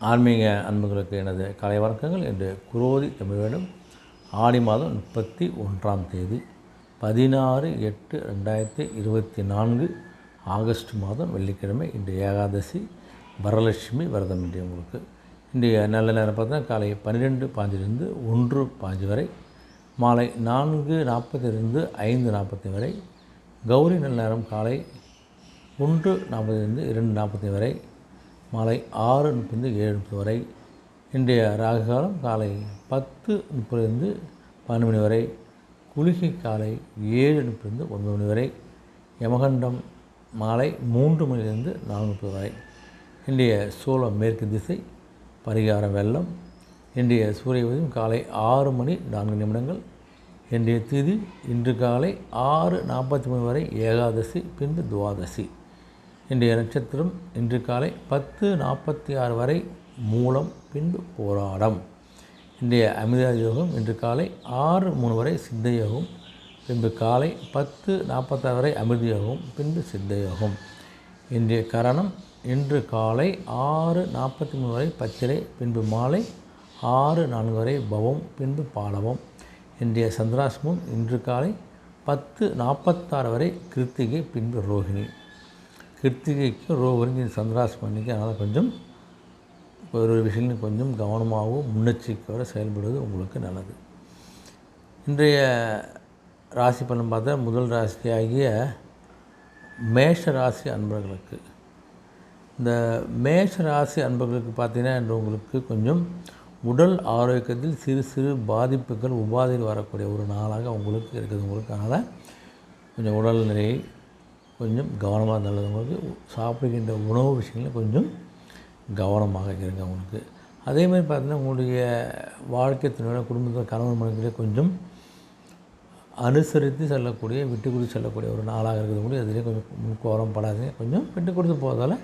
ஆன்மீக அன்புகளுக்கு எனது கலை வணக்கங்கள். என்று குரோதி தமிழ் ஆடி மாதம் முப்பத்தி ஒன்றாம் தேதி பதினாறு எட்டு ரெண்டாயிரத்தி இருபத்தி நான்கு ஆகஸ்ட் மாதம் வெள்ளிக்கிழமை இன்று ஏகாதசி வரலட்சுமி விரதம் இன்றைய உங்களுக்கு. இன்றைய நல்ல நேரம் பார்த்தா காலை பன்னிரெண்டு பாஞ்சிலிருந்து ஒன்று பாஞ்சு வரை மாலை நான்கு நாற்பதிலிருந்து ஐந்து நாற்பத்தி வரை கௌரி நல்ல நேரம் காலை ஒன்று நாற்பதிலிருந்து இரண்டு நாற்பத்தி வரை மாலை ஆறு முப்பது ஏழு முப்பது வரை. இன்றைய ராகு காலம் காலை பத்து முப்பதுலேருந்து பன்னெண்டு மணி வரை. குளிகை காலை ஏழு முப்பதிலிருந்து ஒன்பது மணி வரை. யமகண்டம் மாலை மூன்று மணிலிருந்து நாலு முப்பது வரை. இன்றைய சோளம் மேற்கு திசை பரிகாரம் வெள்ளம். இன்றைய சூரிய உதயம் காலை ஆறு மணி நான்கு நிமிடங்கள். இன்றைய திதி இன்று காலை ஆறு நாற்பத்தி மூணு வரை ஏகாதசி பின்பு துவாதசி. இன்றைய நட்சத்திரம் இன்று காலை பத்து நாற்பத்தி ஆறு வரை மூலம் பின்பு போராடம். இன்றைய அமிர்த யோகம் இன்று காலை ஆறு மூணு வரை சித்த யோகம் பின்பு காலை பத்து நாற்பத்தாறு வரை அமிர்த யோகம் பின்பு சித்த யோகம். இன்றைய கரணம் இன்று காலை ஆறு நாற்பத்தி மூணு வரை பச்சிரை பின்பு மாலை ஆறு நான்கு வரை பவம் பின்பு பாலவம். இன்றைய சந்திராசிரமம் இன்று காலை பத்து நாற்பத்தாறு வரை கிருத்திகை பின்பு ரோஹிணி கிருத்திகைக்கும் ரோஹிணி சந்திராசிரமம் பண்ணிக்கு அதனால் கொஞ்சம் ஒரு ஒரு விஷயங்களும் கொஞ்சம் கவனமாகவும் முன்னெச்சரிக்கையோடு செயல்படுவது உங்களுக்கு நல்லது. இன்றைய ராசி பலன் பார்த்தா முதல் ராசியாகிய மேஷ ராசி அன்பர்களுக்கு. இந்த மேஷ ராசி அன்பர்களுக்கு பார்த்தீங்கன்னா இன்று உங்களுக்கு கொஞ்சம் உடல் ஆரோக்கியத்தில் சிறு சிறு பாதிப்புகள் உபாதையில் வரக்கூடிய ஒரு நாளாக உங்களுக்கு இருக்குது. உங்களுக்கு அதனால் கொஞ்சம் உடல்நிலையை கொஞ்சம் கவனமாக நல்லது உங்களுக்கு சாப்பிடுகின்ற உணவு விஷயங்களில் கொஞ்சம் கவனமாக இருங்க உங்களுக்கு. அதேமாதிரி பார்த்திங்கன்னா பார்த்தீங்கன்னா உங்களுடைய வாழ்க்கை துணையோட குடும்பத்தில் கணவன் மனைவியிலே கொஞ்சம் அனுசரித்து செல்லக்கூடிய விட்டு கொடுத்து செல்லக்கூடிய ஒரு நாளாக இருக்கிறது கூட அதிலே கொஞ்சம் முன்கோரம் படாதீங்க. கொஞ்சம் விட்டு கொடுத்து போகிறதால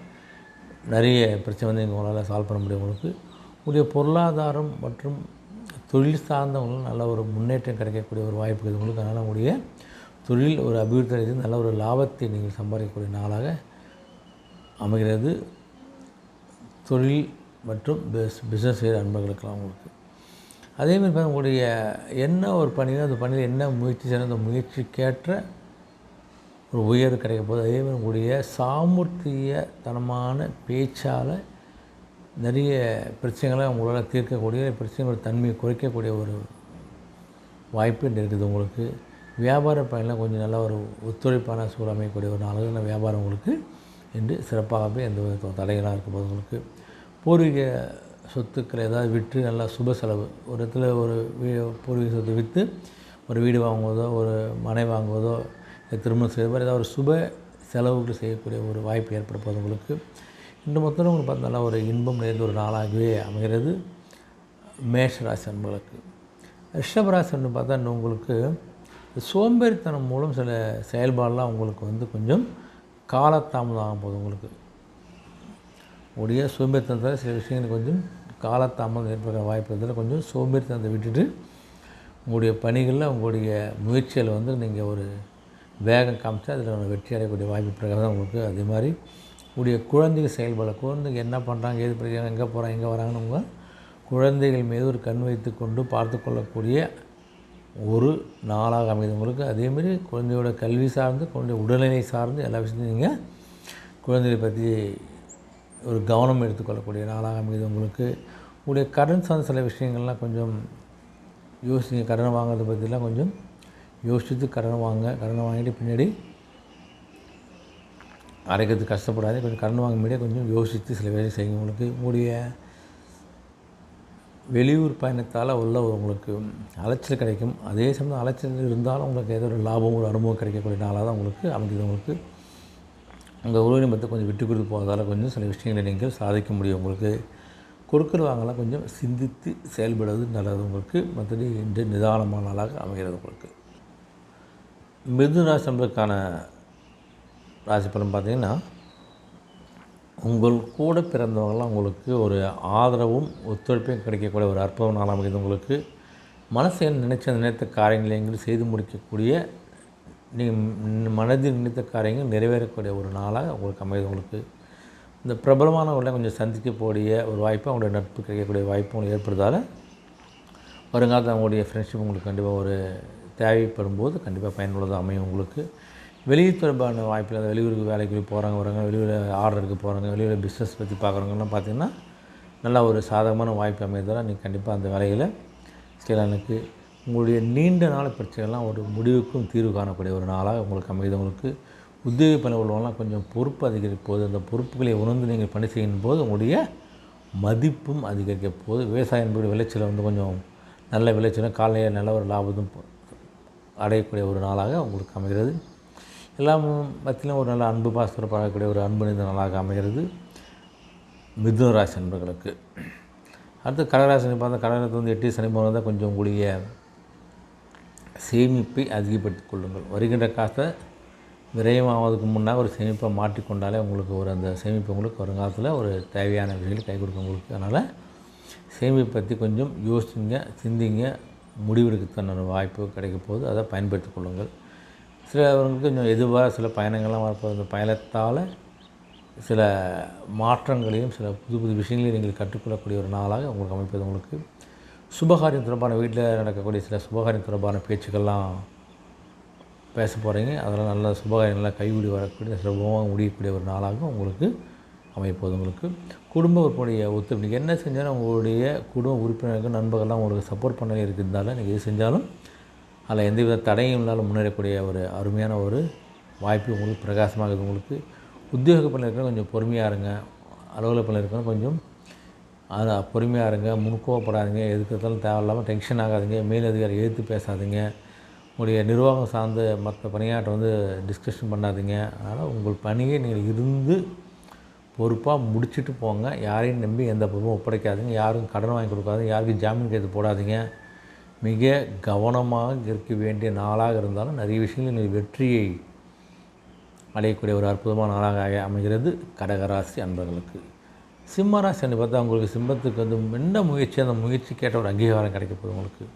நிறைய பிரச்சனை வந்து எங்கள் உங்களால் சால்வ் பண்ண முடியும் உங்களுக்கு. உங்களுடைய பொருளாதாரம் மற்றும் தொழில் சார்ந்தவங்களும் நல்ல ஒரு முன்னேற்றம் கிடைக்கக்கூடிய ஒரு வாய்ப்பு இருக்குது உங்களுக்கு. அதனால் உங்களுடைய தொழில் ஒரு அபிவிருத்தி அடைந்து நல்ல ஒரு லாபத்தை நீங்கள் சம்பாதிக்கக்கூடிய நாளாக அமைகிறது. தொழில் மற்றும் பிஸ் பிஸ்னஸ் செய்கிற அன்பர்களுக்கெல்லாம் உங்களுக்கு. அதேமாதிரி பார்த்தா உங்களுடைய என்ன ஒரு பணியோ அந்த பணியில் என்ன முயற்சி செய்யணும் அந்த முயற்சிக்கேற்ற ஒரு உயர்வு கிடைக்க போகுது. அதேமாதிரி உங்களுடைய சாமர்த்தியத்தனமான பேச்சால் நிறைய பிரச்சனைகளை உங்களால் தீர்க்கக்கூடிய பிரச்சனைகளோட தன்மையை குறைக்கக்கூடிய ஒரு வாய்ப்பு இருக்குது உங்களுக்கு. வியாபார பயணம் கொஞ்சம் நல்லா ஒரு ஒத்துழைப்பான சூழல் அமையக்கூடிய ஒரு நாளாக வியாபாரம் உங்களுக்கு என்று சிறப்பாகவே எந்த வித தடைகளாக இருக்கும் போது உங்களுக்கு பூர்வீக சொத்துக்களை ஏதாவது விற்று நல்லா சுப செலவு. ஒரு இடத்துல ஒரு வீ பூர்வீக சொத்து விற்று ஒரு வீடு வாங்குவதோ ஒரு மனை வாங்குவதோ திருமணம் செய்வது மாதிரி ஏதாவது ஒரு சுப செலவுகள் செய்யக்கூடிய ஒரு வாய்ப்பு ஏற்பட போது உங்களுக்கு இந்த மொத்தம் உங்களுக்கு பார்த்து நல்லா ஒரு இன்பம் நிறைந்த ஒரு நாளாகவே அமைகிறது. மேஷராசி அன்பர்களுக்கு. ரிஷபராசி பார்த்தா இன்னும் உங்களுக்கு சோம்பேறித்தனம் மூலம் சில செயல்பாடெலாம் உங்களுக்கு வந்து கொஞ்சம் காலதாமதம் ஆகும் போது உங்களுக்கு. உடைய சோம்பேறித்தனத்தில் சில விஷயங்கள் கொஞ்சம் காலதாமதம் ஏற்படுற வாய்ப்பு இதில் கொஞ்சம் சோம்பேறித்தனத்தை விட்டுட்டு உங்களுடைய பணிகளில் உங்களுடைய முயற்சியில் வந்து நீங்கள் ஒரு வேகம் காமிச்சா அதில் ஒரு வெற்றி அடையக்கூடிய வாய்ப்பு பிரகாரம் தான் உங்களுக்கு அதே மாதிரி உடைய குழந்தைகள் செயல்பட குழந்தைங்க என்ன பண்ணுறாங்க ஏது பண்ணுறாங்க எங்கே போகிறாங்க எங்கே வராங்கன்னு உங்கள் குழந்தைகள் மீது ஒரு கண் வைத்து கொண்டு பார்த்து கொள்ளக்கூடிய ஒரு நாளாக அமைது உங்களுக்கு அதேமாரி குழந்தையோட கல்வி சார்ந்து குழந்தை உடல்நிலை சார்ந்து எல்லா விஷயத்தையும் நீங்கள் குழந்தைகளை பற்றி ஒரு கவனம் எடுத்துக்கொள்ளக்கூடிய நாளாக அமைது உங்களுக்கு. உங்களுடைய கடன் சார்ந்த சில விஷயங்கள்லாம் கொஞ்சம் யோசிங்க. கடனை வாங்குறதை பற்றிலாம் கொஞ்சம் யோசித்து கடனை வாங்க. கடனை வாங்கிட்டு பின்னாடி அரைக்கிறதுக்கு கஷ்டப்படாது. கொஞ்சம் கடன் வாங்க முடியாது கொஞ்சம் யோசித்து சில வேலை செய்யுங்க உங்களுக்கு. உங்களுடைய வெளியூர் பயணத்தால் உள்ள உங்களுக்கு அலைச்சல் கிடைக்கும். அதே சமயம் அலைச்சல் இருந்தாலும் உங்களுக்கு ஏதோ ஒரு லாபம் ஒரு அனுபவம் கிடைக்கக்கூடிய நாளாக தான் உங்களுக்கு அமைஞ்சது உங்களுக்கு உங்கள் உறவினத்தை கொஞ்சம் விட்டு கொடுத்து போவதால் கொஞ்சம் சில விஷயங்களை நீங்கள் சாதிக்க முடியும். உங்களுக்கு கொடுக்குற வாங்கலாம். கொஞ்சம் சிந்தித்து செயல்படுவது நல்லது. உங்களுக்கு மற்றபடி இன்று நிதானமான நாளாக அமைகிறது உங்களுக்கு. மிதுன ராசினர்களுக்கான ராசி பலன் பார்த்திங்கன்னா உங்கள் கூட பிறந்தவங்களாம் உங்களுக்கு ஒரு ஆதரவும் ஒத்துழைப்பையும் கிடைக்கக்கூடிய ஒரு அற்புத நாளாக அமைகிறது. உங்களுக்கு மனசை நினைச்ச நினைத்த காரியங்களை எங்களுக்கு செய்து முடிக்கக்கூடிய நீங்கள் மனதில் நினைத்த காரியங்கள் நிறைவேறக்கூடிய ஒரு நாளாக உங்களுக்கு அமையுது உங்களுக்கு இந்த பிரபலமானவர்களை கொஞ்சம் சந்திக்கக்கூடிய ஒரு வாய்ப்பு அவங்களுடைய நட்பு கிடைக்கக்கூடிய வாய்ப்பு உங்களுக்கு ஏற்படுறதால வருங்காலத்தில் அவங்களுடைய ஃப்ரெண்ட்ஷிப் உங்களுக்கு கண்டிப்பாக ஒரு தேவைப்படும் போது கண்டிப்பாக பயனுள்ளதாக அமையும். உங்களுக்கு வெளியூர் தொடர்பான வாய்ப்பில் அந்த வெளியூருக்கு வேலைக்கு போகிறாங்க வராங்க வெளியூர் ஆர்டருக்கு போகிறாங்க வெளியூர் பிஸ்னஸ் பற்றி பார்க்குறவங்கலாம் பார்த்திங்கன்னா நல்லா ஒரு சாதகமான வாய்ப்பு அமையதால் நீங்கள் கண்டிப்பாக அந்த வேலையில் செய்யலானுக்கு உங்களுடைய நீண்ட நாள் பிரச்சனைகள்லாம் ஒரு முடிவுக்கும் தீர்வு காணக்கூடிய ஒரு நாளாக உங்களுக்கு அமையுது. உங்களுக்கு உத்தியோக பணி உள்ளவங்களாம் கொஞ்சம் பொறுப்பு அதிகரிக்கும் போது அந்த பொறுப்புகளை உணர்ந்து நீங்கள் பணி செய்யும் போது உங்களுடைய மதிப்பும் அதிகரிக்க போது விவசாயம் என்பது விளைச்சலை வந்து கொஞ்சம் நல்ல விளைச்சலும் காலையில் நல்ல ஒரு லாபத்தும் அடையக்கூடிய ஒரு நாளாக உங்களுக்கு அமைகிறது. எல்லாம் மத்தியிலும் ஒரு நல்ல அன்பு பாஸ்கர் பழகக்கூடிய ஒரு அன்பு நிறைந்த நாளாக அமைகிறது. மிதுன ராசி நண்பர்களுக்கு அடுத்து கடகராசி பார்த்தா கடகராசி வந்து எட்டு சனி போனால் தான் கொஞ்சம் உங்களுடைய சேமிப்பை அதிகப்படுத்திக் கொள்ளுங்கள். வருகின்ற காசை விரயமாவதுக்கு முன்னால் ஒரு சேமிப்பை மாற்றிக்கொண்டாலே உங்களுக்கு ஒரு அந்த சேமிப்பு உங்களுக்கு வருங்காலத்தில் ஒரு தேவையான விஷயங்கள் கை கொடுக்க உங்களுக்கு. அதனால் சேமிப்பு பற்றி கொஞ்சம் யோசிச்சுங்க சிந்திங்க. முடிவெடுக்கத்தான வாய்ப்பு கிடைக்க போது அதை பயன்படுத்திக் கொள்ளுங்கள். சிலவங்களுக்கு கொஞ்சம் எதுவாக சில பயணங்கள்லாம் வரப்போ அந்த பயணத்தால் சில மாற்றங்களையும் சில புது புது விஷயங்களையும் நீங்கள் கற்றுக்கொள்ளக்கூடிய ஒரு நாளாக உங்களுக்கு அமைப்பது உங்களுக்கு. சுபகாரியம் தொடர்பான வீட்டில் நடக்கக்கூடிய சில சுபகாரியம் தொடர்பான பேச்சுக்கள்லாம் பேச போகிறீங்க அதெல்லாம் நல்ல சுபகாரியங்கள்லாம் கைவிடி வரக்கூடிய சுலபமாக முடியக்கூடிய ஒரு நாளாகவும் உங்களுக்கு அமைப்போது உங்களுக்கு. குடும்ப உறுப்பினுடைய ஒத்துழைப்பு நீங்கள் என்ன செஞ்சாலும் உங்களுடைய குடும்ப உறுப்பினர்கள் நண்பர்கள்லாம் உங்களுக்கு சப்போர்ட் பண்ணவே இருக்கிறதால நீங்கள் எது செஞ்சாலும் அதில் எந்தவித தடையும் இல்லாமல் முன்னேறக்கூடிய ஒரு அருமையான ஒரு வாய்ப்பு உங்களுக்கு பிரகாசமாக உங்களுக்கு உத்தியோக பணியில் கொஞ்சம் பொறுமையாக இருங்க. அலுவலக பணியில் கொஞ்சம் அது பொறுமையாக இருங்க. முன்கோவப்படாதீங்க எதுக்கிறதாலும் தேவையில்லாமல் டென்ஷன் ஆகாதீங்க. மேலதிகாரி எழுத்து பேசாதீங்க. உங்களுடைய நிர்வாகம் சார்ந்த மற்ற பணியாற்ற வந்து டிஸ்கஷன் பண்ணாதீங்க. அதனால் உங்கள் பணியை நீங்கள் இருந்து பொறுப்பாக முடிச்சுட்டு போங்க. யாரையும் நம்பி எந்த பொறுப்பும் ஒப்படைக்காதீங்க. யாரும் கடன் வாங்கி கொடுக்காதீங்க. யாருக்கும் ஜாமீன் கைது போடாதீங்க. மிக கவனமாக இருக்க வேண்டிய நாளாக இருந்தாலும் நிறைய விஷயங்கள் நீங்கள் வெற்றியை அடையக்கூடிய ஒரு அற்புதமான நாளாக அமைகிறது கடகராசி அன்பர்களுக்கு. சிம்மராசி அன்பு பார்த்தா உங்களுக்கு சிம்மத்துக்கு வந்து என்ன முயற்சி அந்த முயற்சி கேட்ட ஒரு அங்கீகாரம் கிடைக்கப்போகுது உங்களுக்கு.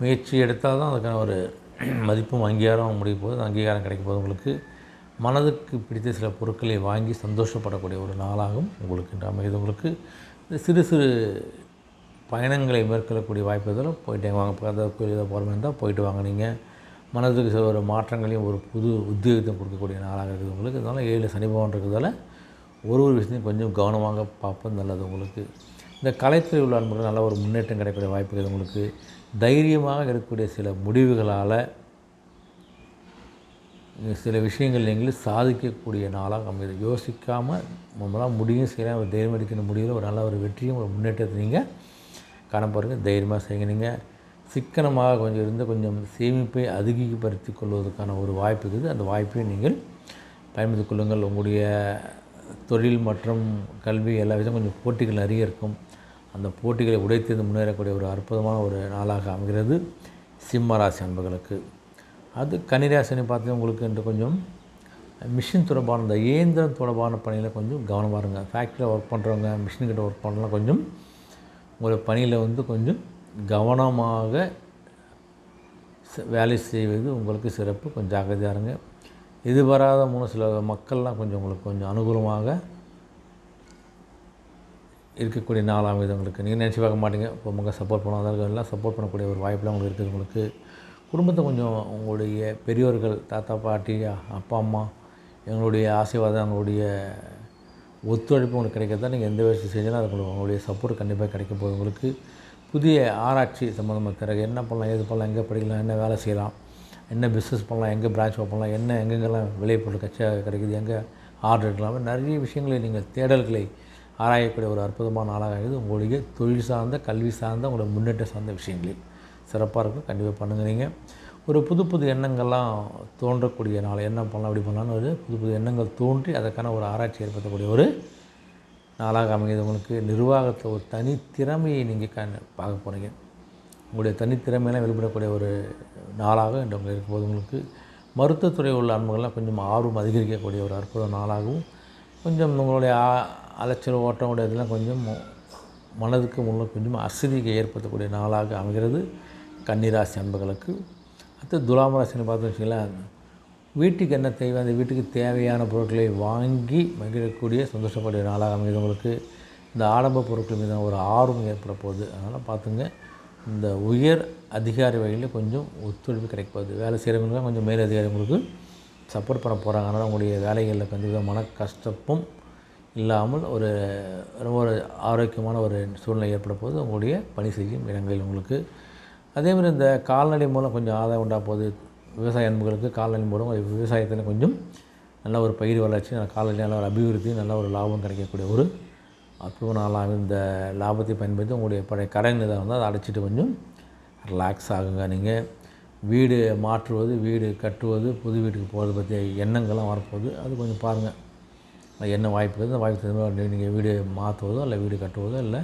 முயற்சி எடுத்தால் தான் அதுக்கான ஒரு மதிப்பும் அங்கீகாரம் முடிய போது அங்கீகாரம் கிடைக்க உங்களுக்கு. மனதுக்கு பிடித்த சில பொருட்களை வாங்கி சந்தோஷப்படக்கூடிய ஒரு நாளாகவும் உங்களுக்கு அமைகிறது உங்களுக்கு. சிறு சிறு பயணங்களை மேற்கொள்ளக்கூடிய வாய்ப்பு இதெல்லாம் போயிட்டு வாங்க. பக்கத்தில் கோயில் ஏதோ போகிற இருந்தால் போயிட்டு வாங்க நீங்கள் மனதுக்கு சில ஒரு மாற்றங்களையும் ஒரு புது உத்தியோகத்தை கொடுக்கக்கூடிய நாளாக இருக்குது உங்களுக்கு. அதனால் ஏழு சனி பகவான் இருக்கிறதால ஒரு ஒரு விஷயத்தையும் கொஞ்சம் கவனமாக பார்ப்பது நல்லது உங்களுக்கு. இந்த கலைத்துறை உள்ள அன்பர்கள் நல்ல ஒரு முன்னேற்றம் கிடைக்கக்கூடிய வாய்ப்பு இருக்குது உங்களுக்கு. தைரியமாக இருக்கக்கூடிய சில முடிவுகளால் சில விஷயங்கள் நீங்களும் சாதிக்கக்கூடிய நாளாக அமைது யோசிக்காமல் நம்மளால் முடியும் செய்யலாம் ஒரு தைரியம் எடுக்கிற முடிவில் ஒரு நல்ல ஒரு வெற்றியும் ஒரு முன்னேற்றத்தை நீங்கள் காண தைரியமாக செய்யுங்க நீங்கள் சிக்கனமாக கொஞ்சம் இருந்து கொஞ்சம் சேமிப்பை அதிகப்படுத்தி கொள்வதற்கான ஒரு வாய்ப்பு இருக்குது. அந்த வாய்ப்பை நீங்கள் பயன்படுத்தி கொள்ளுங்கள். உங்களுடைய தொழில் மற்றும் கல்வி எல்லா விஷயம் கொஞ்சம் போட்டிகள் நிறைய இருக்கும். அந்த போட்டிகளை உடைத்து முன்னேறக்கூடிய ஒரு அற்புதமான ஒரு நாளாக அமைகிறது. சிம்ம ராசி அன்பர்களுக்கு. அது கன்னிராசினி பார்த்து உங்களுக்கு என்று கொஞ்சம் மிஷின் தொடர்பான இந்த இயந்திரம் தொடர்பான பணியில் கொஞ்சம் கவனமாக இருங்க. ஃபேக்ட்ரியில் ஒர்க் பண்ணுறவங்க மிஷின்கிட்ட ஒர்க் பண்ணலாம் கொஞ்சம் உங்களுடைய பணியில் வந்து கொஞ்சம் கவனமாக வேலை செய்வது உங்களுக்கு சிறப்பு. கொஞ்சம் ஜாக்கிரதையாக இருங்க. எதிர்பாராத மூணு சில மக்கள்லாம் கொஞ்சம் உங்களுக்கு கொஞ்சம் அனுகூலமாக இருக்கக்கூடிய நாளாக இது உங்களுக்கு. நீங்கள் நினச்சி பார்க்க மாட்டீங்க. இப்போ உங்கள் சப்போர்ட் பண்ணாதான் எல்லாம் சப்போர்ட் பண்ணக்கூடிய ஒரு வாய்ப்புலாம் உங்களுக்கு இருக்குது உங்களுக்கு. குடும்பத்தை கொஞ்சம் உங்களுடைய பெரியோர்கள் தாத்தா பாட்டி அப்பா அம்மா எங்களுடைய ஆசீர்வாதம் எங்களுடைய ஒத்துழைப்பு உங்களுக்கு கிடைக்கிறதா நீங்கள் எந்த விஷயம் செஞ்சாலும் அது உங்களுக்கு உங்களுடைய சப்போர்ட் கண்டிப்பாக கிடைக்க போகுது. உங்களுக்கு புதிய ஆராய்ச்சி சம்மந்தமாக பிறகு என்ன பண்ணலாம் எது பண்ணலாம் எங்கே படிக்கலாம் என்ன வேலை செய்யலாம் என்ன பிஸ்னஸ் பண்ணலாம் எங்கே பிரான்ச் பண்ணலாம் என்ன எங்கெங்கெல்லாம் விலை பொருள் கட்சியாக கிடைக்குது எங்கே ஆர்டர் எடுக்கலாம் நிறைய விஷயங்களை நீங்கள் தேடல்களை ஆராயக்கூடிய ஒரு அற்புதமான நாளாக இருக்குது உங்களுடைய தொழில் சார்ந்த கல்வி சார்ந்த உங்களுடைய முன்னேற்றம் சார்ந்த விஷயங்களில் சிறப்பாக இருக்கும். கண்டிப்பாக பண்ணுங்க நீங்கள் ஒரு புது புது எண்ணங்கள்லாம் தோன்றக்கூடிய நாள். என்ன பண்ணலாம் அப்படி பண்ணலாம்னு ஒரு புது புது எண்ணங்கள் தோன்றி அதற்கான ஒரு ஆராய்ச்சி ஏற்படுத்தக்கூடிய ஒரு நாளாக அமைகிறது. உங்களுக்கு நிர்வாகத்தில் ஒரு தனித்திறமையை நீங்கள் க பார்க்க போகிறீங்க உங்களுடைய தனித்திறமையெல்லாம் வெளிப்படக்கூடிய ஒரு நாளாக இன்று உங்களுக்கு இருக்கும்போது உங்களுக்கு மருத்துவத்துறை உள்ள அன்புகள்லாம் கொஞ்சம் ஆர்வம் அதிகரிக்கக்கூடிய ஒரு அற்புத நாளாகவும் கொஞ்சம் உங்களுடைய அலைச்சல் ஓட்டங்களுடைய இதெல்லாம் கொஞ்சம் மனதுக்கு முன்னே கொஞ்சம் அசதியை ஏற்படுத்தக்கூடிய நாளாக அமைகிறது. கன்னிராசி அன்புகளுக்கு அடுத்து துலாம் ராசின்னு பார்த்து வச்சிங்களேன் வீட்டுக்கு என்ன தேவை? அந்த வீட்டுக்கு தேவையான பொருட்களை வாங்கி மகிழக்கூடிய சந்தோஷப்படைய நாளாக அமைது உங்களுக்கு. இந்த ஆடம்ப பொருட்கள் மீதான ஒரு ஆர்வம் ஏற்பட போகுது. அதனால் பார்த்துங்க இந்த உயர் அதிகாரி வகையில் கொஞ்சம் ஒத்துழைப்பு கிடைக்க போகுது வேலை செய்கிறவங்களுக்கு கொஞ்சம் மேல் அதிகாரி உங்களுக்கு சப்போர்ட் பண்ண போகிறாங்க அதனால் உங்களுடைய வேலைகளில் கொஞ்சம் மன கஷ்டப்பும் இல்லாமல் ஒரு ரொம்ப ஒரு ஆரோக்கியமான ஒரு சூழ்நிலை ஏற்பட போது உங்களுடைய பணி செய்யும் இடங்களில் உங்களுக்கு அதேமாதிரி இந்த கால்நடை மூலம் கொஞ்சம் ஆதாயம் உண்டா போகுது. விவசாய அன்புகளுக்கு கால்நடை மூலம் விவசாயத்தில் கொஞ்சம் நல்ல ஒரு பயிர் வளர்ச்சி நல்ல கால்நடை நல்ல ஒரு அபிவிருத்தி நல்ல ஒரு லாபம் கிடைக்கக்கூடிய ஒரு அற்புதமான நாளாக இந்த லாபத்தை பயன்படுத்தி உங்களுடைய பழைய கடன் இதாக இருந்தால் அதை அடைச்சிட்டு கொஞ்சம் ரிலாக்ஸ் ஆகுங்க நீங்கள் வீடு மாற்றுவது வீடு கட்டுவது புது வீட்டுக்கு போகிறது பற்றிய எண்ணங்கள்லாம் வரப்போகுது. அது கொஞ்சம் பாருங்கள் என்ன வாய்ப்பு இருக்குது அந்த வாய்ப்பு நீங்கள் வீடு மாற்றுவதோ இல்லை வீடு கட்டுவதோ இல்லை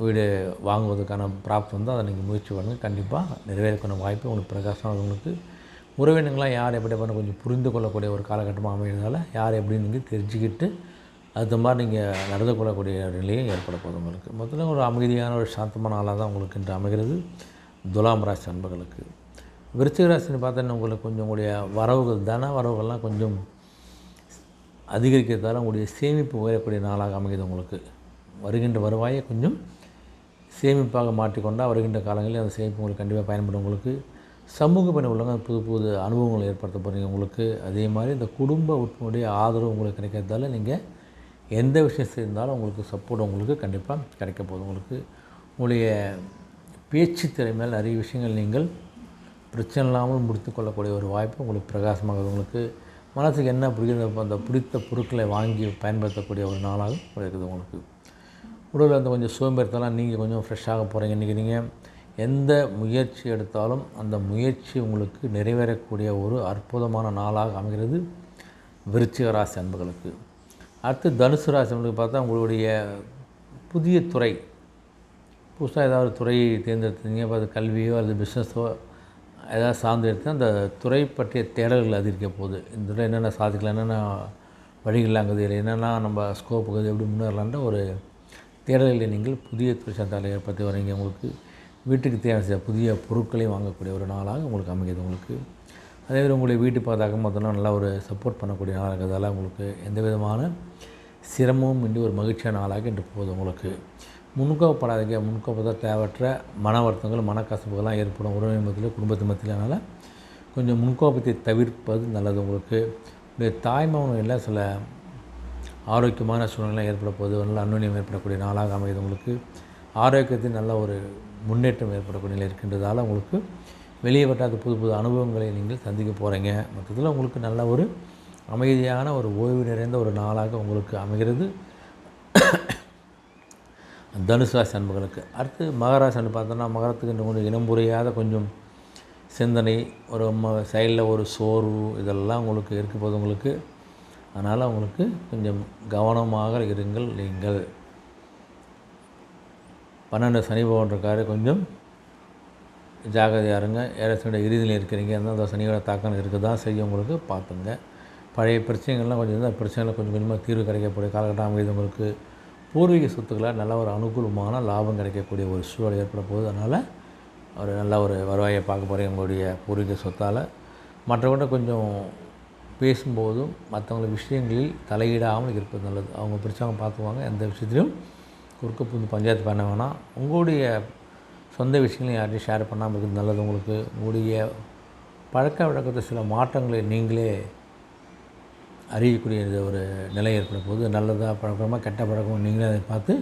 வீடு வாங்குவதற்கான ப்ராப்ட் வந்து அதை நீங்கள் முயற்சி பண்ணுங்கள். கண்டிப்பாக நிறைவேறக்கான வாய்ப்பு உங்களுக்கு பிரகாசமாக உங்களுக்கு உறவினங்களாம் யார் எப்படி பண்ண கொஞ்சம் புரிந்து கொள்ளக்கூடிய ஒரு காலகட்டமாக அமைகிறதால யார் எப்படின்னு நீங்கள் தெரிஞ்சுக்கிட்டு அது மாதிரி நீங்கள் நடந்து கொள்ளக்கூடிய நிலையும் ஏற்பட போகுது உங்களுக்கு. முதல்ல ஒரு அமைதியான ஒரு சாந்தமான ஆளாக தான் உங்களுக்கு இன்று அமைகிறது. துலாம் ராசி அன்பர்களுக்கு. விருச்சிக ராசின்னு பார்த்தோன்னா உங்களுக்கு கொஞ்சம் உங்களுடைய வரவுகள் தன வரவுகள்லாம் கொஞ்சம் அதிகரிக்கிறதால உங்களுடைய சேமிப்பு உயரக்கூடிய நாளாக அமைகிறது உங்களுக்கு. வருகின்ற வருவாயை கொஞ்சம் சேமிப்பாக மாற்றிக்கொண்டால் வருகின்ற காலங்களில் அந்த சேமிப்பு உங்களுக்கு கண்டிப்பாக பயன்படும். உங்களுக்கு சமூக பணி உள்ளவங்க புது புது அனுபவங்களை ஏற்படுத்த போகிறீங்க உங்களுக்கு அதே மாதிரி இந்த குடும்ப உறுப்பினுடைய ஆதரவு உங்களுக்கு கிடைக்கிறதால நீங்கள் எந்த விஷயம் செய்தாலும் உங்களுக்கு சப்போர்ட் உங்களுக்கு கண்டிப்பாக கிடைக்க போகுது. உங்களுக்கு உங்களுடைய பேச்சு திறமையால் நிறைய விஷயங்கள் நீங்கள் பிரச்சனை இல்லாமல் முடித்து கொள்ளக்கூடிய ஒரு வாய்ப்பு உங்களுக்கு பிரகாசமாக உங்களுக்கு மனசுக்கு என்ன பிடிக்குது அந்த பிடித்த பொருட்களை வாங்கி பயன்படுத்தக்கூடிய ஒரு நாளாக இருக்குது. உங்களுக்கு உடலில் அந்த கொஞ்சம் சோம்பேறித்தெல்லாம் நீங்கள் கொஞ்சம் ஃப்ரெஷ்ஷாக போகிறீங்க இன்றைக்கி நீங்கள் எந்த முயற்சி எடுத்தாலும் அந்த முயற்சி உங்களுக்கு நிறைவேறக்கூடிய ஒரு அற்புதமான நாளாக அமைகிறது விருச்சிக ராசி அன்புகளுக்கு அடுத்து தனுசு ராசி அன்புகளுக்கு பார்த்தா உங்களுடைய புதிய துறை. புதுசாக ஏதாவது துறையை தேர்ந்தெடுத்தீங்க இப்போ அது கல்வியோ அல்லது பிஸ்னஸோ ஏதாவது சார்ந்து எடுத்து அந்த துறை பற்றிய தேடல்கள் அதிகரிக்க போகுது. இந்த துறை என்னென்ன சாதிக்கலாம் என்னென்ன வழிகளாங்குது இல்லை என்னென்னா நம்ம ஸ்கோப்புக்கு எப்படி முன்னேறலான்ற ஒரு தேடலில் நீங்கள் புதிய தொழிற்சாலை ஏற்படுத்தி வரீங்க உங்களுக்கு வீட்டுக்கு தேவையான புதிய பொருட்களையும் வாங்கக்கூடிய ஒரு நாளாக உங்களுக்கு அமைகிறது உங்களுக்கு. அதேமாதிரி உங்களுடைய வீட்டு பார்த்தாக்க மொத்தம் நல்லா ஒரு சப்போர்ட் பண்ணக்கூடிய நாளாக இருக்கிறதால உங்களுக்கு எந்த விதமான சிரமமும் இன்றி ஒரு மகிழ்ச்சியான நாளாக இன்று போகுது உங்களுக்கு. முன்கோப்படாதீங்க முன்கோப்பதான் தேவையற்ற மன வருத்தங்கள் மனக்கசப்புகள்லாம் ஏற்படும். உறவு மத்தியில் குடும்பத்து மத்தியில் அதனால் கொஞ்சம் முன்கோபத்தை தவிர்ப்பது நல்லது உங்களுக்கு. உடைய இல்லை சில ஆரோக்கியமான சூழ்நிலை ஏற்பட போது நல்ல அன்னுண்ணியம் ஏற்படக்கூடிய நாளாக அமையுது உங்களுக்கு. ஆரோக்கியத்தில் நல்ல ஒரு முன்னேற்றம் ஏற்படக்கூடிய நிலை இருக்கின்றதால் உங்களுக்கு வெளியே வட்டாத புது புது அனுபவங்களை நீங்கள் சந்திக்க போகிறீங்க மொத்தத்தில் உங்களுக்கு நல்ல ஒரு அமைதியான ஒரு ஓய்வு நிறைந்த ஒரு நாளாக உங்களுக்கு அமைகிறது. தனுசு ராசி அன்புகளுக்கு அடுத்து மகராசன்னு பார்த்தோன்னா மகரத்துக்கு இன்னும் கொஞ்சம் இனம் புரியாத கொஞ்சம் சிந்தனை ஒரு ம சைடில் ஒரு சோர்வு இதெல்லாம் உங்களுக்கு இருக்கும் போது உங்களுக்கு அதனால் அவங்களுக்கு கொஞ்சம் கவனமாக இருங்கள் நீங்கள். பன்னெண்டு சனி பவன்றக்காரு கொஞ்சம் ஜாகிரதையாக இருங்க. ஏழசனியோட இறுதியில் இருக்கிறீங்க. அந்த சனியோட தாக்கம் இருக்க தான் செய்யும் உங்களுக்கு பார்த்துங்க. பழைய பிரச்சனைகள்லாம் கொஞ்சம் இருந்தால் பிரச்சனைகள் கொஞ்சம் கொஞ்சமாக தீர்வு கிடைக்கக்கூடிய காலகட்டம் அமைது உங்களுக்கு. பூர்வீக சொத்துக்களால் நல்ல ஒரு அனுகூலமான லாபம் கிடைக்கக்கூடிய ஒரு சூழல் ஏற்பட போகுது. அதனால் ஒரு நல்ல ஒரு வருவாயை பார்க்க போகிறீங்க உங்களுடைய பூர்வீக சொத்தால். மற்றவங்க கொஞ்சம் பேசும்போதும் மற்றவங்கள விஷயங்களில் தலையிடாமல் இருப்பது நல்லது. அவங்க பிடிச்சவங்க பார்த்துவாங்க எந்த விஷயத்துலையும் குறுக்க புந்து பஞ்சாயத்து பண்ண வேணாம். உங்களுடைய சொந்த விஷயங்களையும் யார்ட்டையும் ஷேர் பண்ணாமல் இருக்கிறது நல்லது உங்களுக்கு. உங்களுடைய பழக்க வழக்கத்தை சில மாற்றங்களை நீங்களே அறியக்கூடிய ஒரு நிலை ஏற்படும் போது நல்லதாக பழக்கமாக கெட்ட பழக்கம் நீங்களே அதை பார்த்து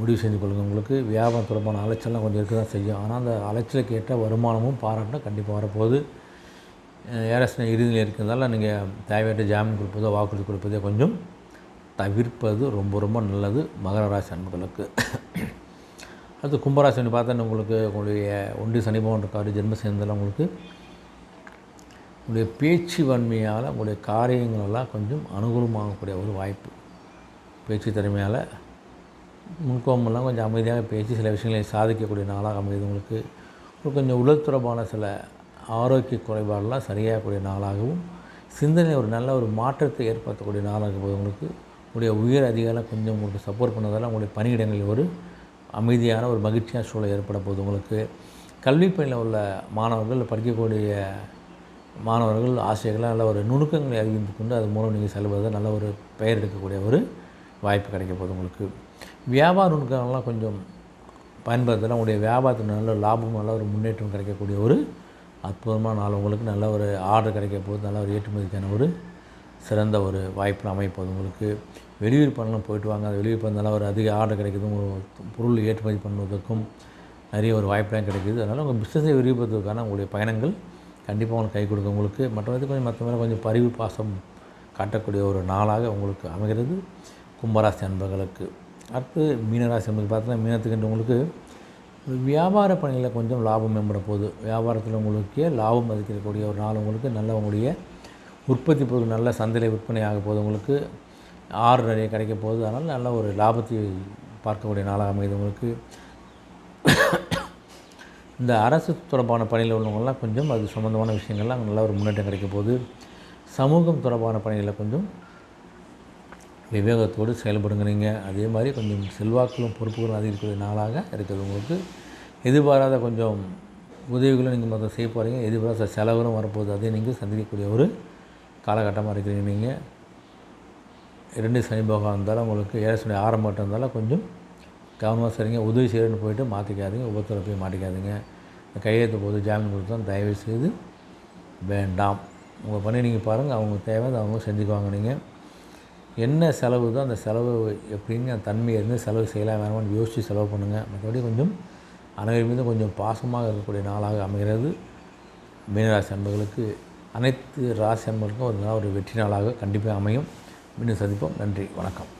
முடிவு செஞ்சு கொள்ளுங்கள் உங்களுக்கு வியாபாரம் தொடர்பான அலைச்சல்லாம் கொஞ்சம் இருக்க தான் செய்யும். ஆனால் அந்த அலைச்சலுக்கு ஏற்ற வருமானமும் பாராட்டும் கண்டிப்பாக வரப்போகுது. ஏரஸ்ன இறுதியில் இருக்கிறதால நீங்கள் தேவையற்ற ஜாமீன் கொடுப்பதோ வாக்குறுதி கொடுப்பதோ கொஞ்சம் தவிர்ப்பது ரொம்ப ரொம்ப நல்லது மகர ராசி அன்புகளுக்கு. அடுத்து கும்பராசின்னு பார்த்தா உங்களுக்கு உங்களுடைய ஒன்றி சனிபவன் இருக்காரு ஜென்ம சேர்ந்தெல்லாம் உங்களுக்கு உங்களுடைய பேச்சு வன்மையால் உங்களுடைய காரியங்களெல்லாம் கொஞ்சம் அனுகூலமாகக்கூடிய ஒரு வாய்ப்பு. பேச்சு திறமையால் முன்கோமெல்லாம் கொஞ்சம் அமைதியாக பேச்சு சில விஷயங்களை சாதிக்கக்கூடிய நாளாக அமைது உங்களுக்கு. கொஞ்சம் உடல் தொடர்பான சில ஆரோக்கிய குறைபாடெல்லாம் சரியாகக்கூடிய நாளாகவும் சிந்தனை ஒரு நல்ல ஒரு மாற்றத்தை ஏற்படுத்தக்கூடிய நாளாக போது உங்களுக்கு உங்களுடைய உயர் அதிகாரம் கொஞ்சம் உங்களுக்கு சப்போர்ட் பண்ணதால் உங்களுடைய பணியிடங்களில் ஒரு அமைதியான ஒரு மகிழ்ச்சியான சூழல் ஏற்பட போகுது உங்களுக்கு கல்வி பணியில் உள்ள மாணவர்கள் படிக்கக்கூடிய மாணவர்கள் ஆசிரியர்களாக நல்ல ஒரு நுணுக்கங்களை அறிவித்து கொண்டு அது மூலம் நீங்கள் செல்வது நல்ல ஒரு பெயர் எடுக்கக்கூடிய ஒரு வாய்ப்பு கிடைக்க போகுது உங்களுக்கு. வியாபார நுணுக்கங்கள்லாம் கொஞ்சம் பயன்படுத்தினா உங்களுடைய வியாபாரத்தில் நல்ல லாபம் நல்ல ஒரு முன்னேற்றம் கிடைக்கக்கூடிய ஒரு அற்புதமாக நாள். உங்களுக்கு நல்ல ஒரு ஆர்டர் கிடைக்க போகுது. நல்ல ஒரு ஏற்றுமதிக்கான ஒரு சிறந்த ஒரு வாய்ப்பு அமைப்போது உங்களுக்கு வெளியூர் பண்ணலாம் போயிட்டு வாங்க. அது வெளியூர் பண்ணாலும் ஒரு அதிக ஆர்டர் கிடைக்குது. பொருள் ஏற்றுமதி பண்ணுவதற்கும் நிறைய ஒரு வாய்ப்பெலாம் கிடைக்குது. அதனால் உங்கள் பிஸ்னஸை விரிவுபடுத்துவதற்கான உங்களுடைய பயணங்கள் கண்டிப்பாக உங்களுக்கு கை கொடுக்கும். உங்களுக்கு மற்றவங்க கொஞ்சம் மற்ற மேலே கொஞ்சம் பரிவு பாசம் காட்டக்கூடிய ஒரு நாளாக உங்களுக்கு அமைகிறது. கும்பராசி அன்பர்களுக்கு. அடுத்து மீனராசி என்பது பார்த்தீங்கன்னா மீனத்துக்கு உங்களுக்கு வியாபார பணியில் கொஞ்சம் லாபம் மேம்பட போகுது. வியாபாரத்தில் உங்களுக்கு லாபம் அதிகரிக்கக்கூடிய ஒரு நாள் உங்களுக்கு நல்ல உங்களுடைய உற்பத்தி பொருள் நல்ல சந்தையில் விற்பனை ஆக போகுது உங்களுக்கு. ஆறு நிறைய கிடைக்க போகுது. அதனால் நல்ல ஒரு லாபத்தை பார்க்கக்கூடிய நாளாக அமையுது உங்களுக்கு. இந்த அரசு தொடர்பான பணியில் உள்ளவங்கள்லாம் கொஞ்சம் அது சம்மந்தமான விஷயங்கள்லாம் நல்ல ஒரு முன்னேற்றம் கிடைக்க போகுது. சமூகம் தொடர்பான பணிகளில் கொஞ்சம் விவேகத்தோடு செயல்படுங்க நீங்கள் அதே மாதிரி கொஞ்சம் செல்வாக்களும் பொறுப்புகளும் அதிகரிக்கக்கூடிய நாளாக இருக்குது உங்களுக்கு. எதிர்பாராத கொஞ்சம் உதவிகளும் நீங்கள் மொத்தம் செய்ய போகிறீங்க எதிர்பாராத செலவுகளும் வரப்போகுது. அதையும் நீங்கள் சந்திக்கக்கூடிய ஒரு காலகட்டமாக இருக்கிறீங்க நீங்கள். இரண்டு சனி போகம் இருந்தாலும் உங்களுக்கு ஏழை சனி ஆரம்பம் இருந்தாலும் கொஞ்சம் கவனமாக சரிங்க உதவி செய்கிறேன்னு போயிட்டு மாற்றிக்காதீங்க. உபத்தில் போய் மாட்டிக்காதீங்க கையெழுத்து போது ஜாமீன் கொடுத்தோம். தயவு செய்து வேண்டாம். உங்கள் பண்ணி நீங்கள் பாருங்கள். அவங்க தேவை அவங்க செஞ்சுக்குவாங்க நீங்கள். என்ன செலவுதோ அந்த செலவு எப்படின்னு அந்த இருந்து செலவு செய்யலாம் வேணாமான்னு யோசித்து செலவு பண்ணுங்கள் மற்றபடி கொஞ்சம் அனைவர் மீது கொஞ்சம் பாசமாக இருக்கக்கூடிய நாளாக அமைகிறது. மீனராசி அன்பர்களுக்கு அனைத்து ராசி அன்பர்களுக்கும் ஒரு நாள் ஒரு வெற்றி நாளாக கண்டிப்பாக அமையும். மீண்டும் சந்திப்போம். நன்றி. வணக்கம்.